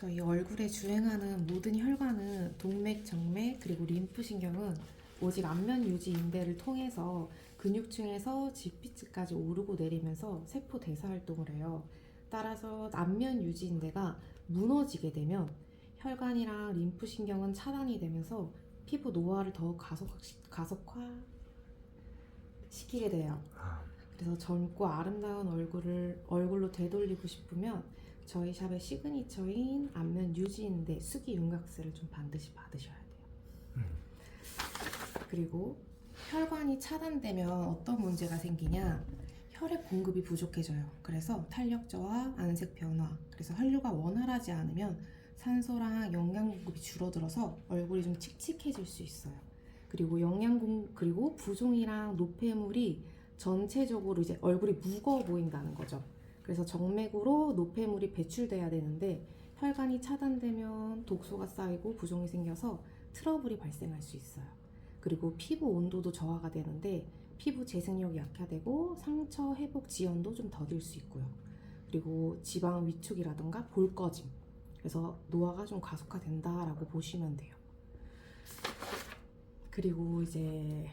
저희 얼굴에 주행하는 모든 혈관은 동맥, 정맥, 그리고 림프신경은 오직 안면 유지 인대를 통해서 근육층에서 지피층까지 오르고 내리면서 세포 대사 활동을 해요. 따라서 안면 유지 인대가 무너지게 되면 혈관이랑 림프신경은 차단이 되면서 피부 노화를 더 가속, 가속화 시키게 돼요. 아, 그래서 젊고 아름다운 얼굴을 얼굴로 되돌리고 싶으면 저희 샵의 시그니처인 안면 유지인대 수기 윤곽스를 좀 반드시 받으셔야 돼요. 음. 그리고 혈관이 차단되면 어떤 문제가 생기냐? 혈액 공급이 부족해져요. 그래서 탄력 저하, 안색 변화. 그래서 혈류가 원활하지 않으면 산소랑 영양 공급이 줄어들어서 얼굴이 좀 칙칙해질 수 있어요. 그리고 영양 공 그리고 부종이랑 노폐물이 전체적으로 이제 얼굴이 무거워 보인다는 거죠. 그래서 정맥으로 노폐물이 배출돼야 되는데 혈관이 차단되면 독소가 쌓이고 부종이 생겨서 트러블이 발생할 수 있어요. 그리고 피부 온도도 저하가 되는데 피부 재생력이 약화되고 상처 회복 지연도 좀 더딜 수 있고요. 그리고 지방 위축이라던가 볼 꺼짐. 그래서 노화가 좀 가속화된다라고 보시면 돼요. 그리고 이제